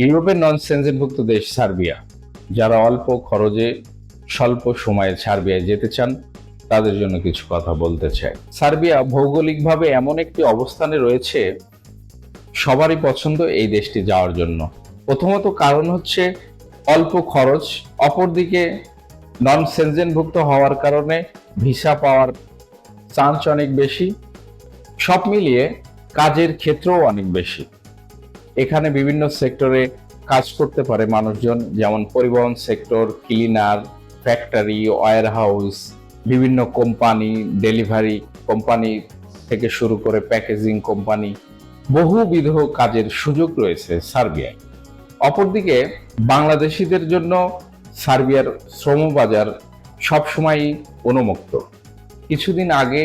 ইউরোপের নন সেনজেনভুক্ত দেশ সার্বিয়া, যারা অল্প খরচে, স্বল্প সময়ে সার্বিয়ায় যেতে চান, তাদের জন্য কিছু কথা বলতে চাই। সার্বিয়া ভৌগোলিকভাবে এমন একটি অবস্থানে রয়েছে, সবারই পছন্দ এই দেশটি যাওয়ার জন্য। প্রথমত কারণ হচ্ছে, অল্প খরচ, অপরদিকে নন সেনজেনভুক্ত হওয়ার কারণে ভিসা পাওয়ার চান্স অনেক বেশি। সব মিলিয়ে কাজের ক্ষেত্রও অনেক বেশি। এখানে বিভিন্ন সেক্টরে কাজ করতে পারে মানুষজন, যেমন পরিবহন sector cleaner factory warehouse বিভিন্ন কোম্পানি ডেলিভারি কোম্পানি থেকে শুরু করে প্যাকেজিং কোম্পানি বহুবিধ কাজের সুযোগ রয়েছে সার্বিয়ায়। অপরদিকে, বাংলাদেশিদের জন্য সার্বিয়ার শ্রমবাজার সবসময়ই অনুমুক্ত কিছুদিন আগে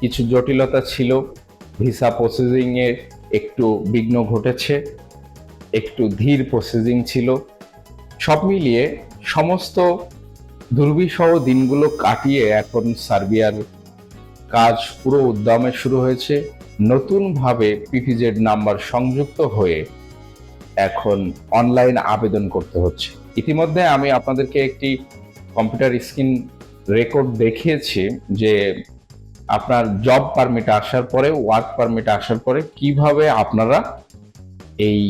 কিছু জটিলতা ছিল, ভিসা প্রসেসিংয়ে একটু বিঘ্ন ঘটেছে, একটু ধীর প্রসেসিং ছিল। সব মিলিয়ে সমস্ত দুর্বিষহ দিনগুলো কাটিয়ে এখন সার্বিয়ার কাজ পুরো উদ্যমে শুরু হয়েছে। নতুনভাবে পিপিজেড নাম্বার সংযুক্ত হয়ে এখন অনলাইন আবেদন করতে হচ্ছে। ইতিমধ্যে আমি আপনাদেরকে একটি কম্পিউটার স্ক্রিন রেকর্ড দেখিয়েছি যে আপনার জব পারমিট আসার পরে ওয়ার্ক পারমিট আসার পরে কীভাবে আপনারা এই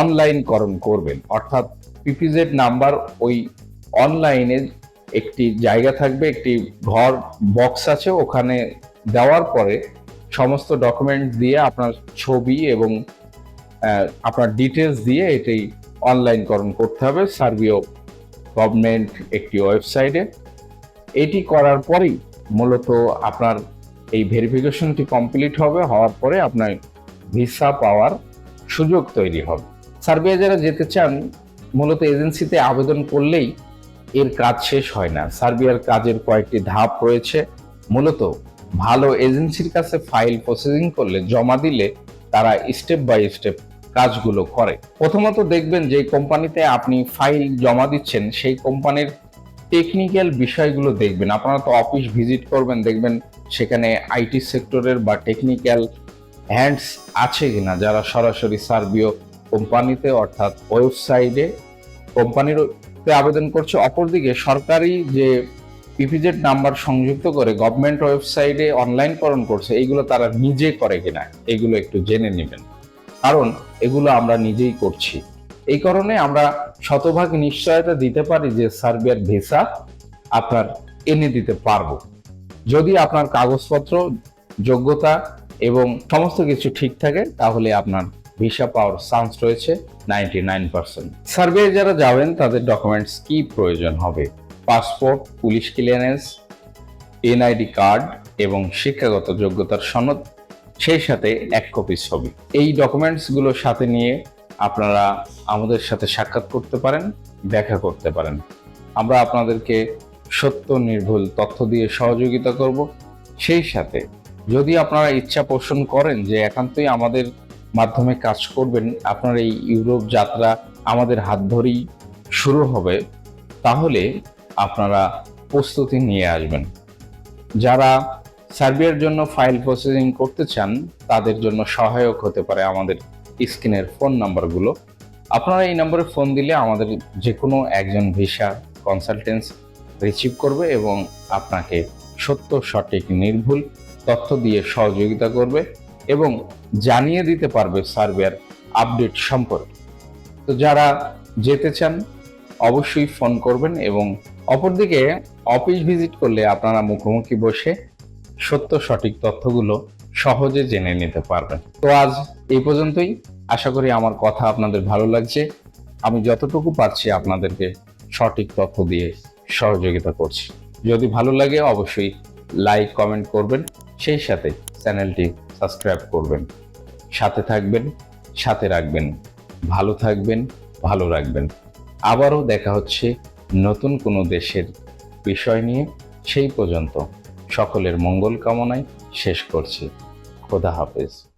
অনলাইনকরণ করবেন? অর্থাৎ পিপিজেড নাম্বার ওই অনলাইনে একটি জায়গা থাকবে, একটি ঘর বক্স আছে, ওখানে দেওয়ার পরে সমস্ত ডকুমেন্ট দিয়ে আপনার ছবি এবং আপনার ডিটেলস দিয়ে এটি অনলাইনকরণ করতে হবে। সার্বিও গভর্নমেন্ট একটি ওয়েবসাইটে এটি করার পরেই মূলত আপনার এই ভেরিফিকেশনটি কমপ্লিট হবে, হওয়ার পরে আপনার ভিসা পাওয়ার সুযোগ তৈরি হবে। সার্বিয়া যারা যেতে চান, মূলত এজেন্সিতে আবেদন করলেই এর কাজ শেষ হয় না। সার্বিয়ার কাজের কয়েকটি ধাপ রয়েছে। মূলত ভালো এজেন্সির কাছে ফাইল প্রসেসিং করলে, জমা দিলে তারা স্টেপ বাই স্টেপ কাজগুলো করে। প্রথমত দেখবেন যে কোম্পানিতে আপনি ফাইল জমা দিচ্ছেন, সেই কোম্পানির টেকনিক্যাল বিষয়গুলো দেখবেন। আপনারা তো অফিস ভিজিট করবেন, দেখবেন সেখানে আইটি সেক্টরের বা টেকনিক্যাল হ্যান্ডস আছে কিনা, যারা সরাসরি সার্বিও কোম্পানিতে অর্থাৎ ওয়েবসাইটে কোম্পানির আবেদন করছে। অপরদিকে সরকারি যে পিপিজেড নাম্বার সংযুক্ত করে গভর্নমেন্ট ওয়েবসাইটে অনলাইনকরণ করছে, এইগুলো তারা নিজে করে কিনা, এগুলো একটু জেনে নেবেন। কারণ এগুলো আমরা নিজেই করছি। এই কারণে আমরা শতভাগ নিশ্চয়তা দিতে পারি যে সার্বিয়ার ভিসা আপনার এনে দিতে পারব। যদি আপনার কাগজপত্র, যোগ্যতা এবং সমস্ত কিছু ঠিক থাকে, তাহলে আপনার ভিসা পাওয়ার চান্স রয়েছে নাইনটি নাইন পার্সেন্ট সার্ভে যারা যাবেন, তাদের ডকুমেন্টস কি প্রয়োজন হবে? Passport police clearance NID card এবং শিক্ষাগত যোগ্যতার সনদ, সেই সাথে এক কপি ছবি। এই ডকুমেন্টসগুলো সাথে নিয়ে আপনারা আমাদের সাথে সাক্ষাৎ করতে পারেন, দেখা করতে পারেন। আমরা আপনাদেরকে সত্য, নির্ভুল তথ্য দিয়ে সহযোগিতা করব। সেই সাথে যদি আপনারা ইচ্ছা পোষণ করেন যে একান্তই আমাদের মাধ্যমে কাজ করবেন, আপনার এই ইউরোপ যাত্রা আমাদের হাত ধরেই শুরু হবে, তাহলে আপনারা প্রস্তুতি নিয়ে আসবেন। যারা সার্বিয়ার জন্য ফাইল প্রসেসিং করতে চান, তাদের জন্য সহায়ক হতে পারে আমাদের স্ক্রিনের ফোন নাম্বারগুলো। আপনারা এই নম্বরে ফোন দিলে আমাদের যে কোনো একজন ভিসা কনসালটেন্স রিসিভ করবে এবং আপনাকে সত্য, সঠিক, নির্ভুল তথ্য দিয়ে সহযোগিতা করবে এবং জানিয়ে দিতে পারবে সার্বিয়ার আপডেট সম্পর্কে। তো যারা যেতে চান, অবশ্যই ফোন করবেন এবং অপরদিকে অফিস ভিজিট করলে আপনারা মুখোমুখি বসে সত্য, সঠিক তথ্যগুলো সহজে জেনে নিতে পারবেন। তো আজ এই পর্যন্তই। আশা করি আমার কথা আপনাদের ভালো লাগছে। আমি যতটুকু পারছি আপনাদেরকে সঠিক তথ্য দিয়ে সহযোগিতা করছি। যদি ভালো লাগে অবশ্যই লাইক কমেন্ট করবেন, সেই সাথে চ্যানেলটি সাবস্ক্রাইব করবেন। সাথে থাকবেন, সাথে রাখবেন, ভালো থাকবেন, ভালো রাখবেন। আবারও দেখা হচ্ছে নতুন কোনো দেশের বিষয় নিয়ে, সেই পর্যন্ত সকলের মঙ্গল কামনায় শেষ করছি। খোদা হাফেজ।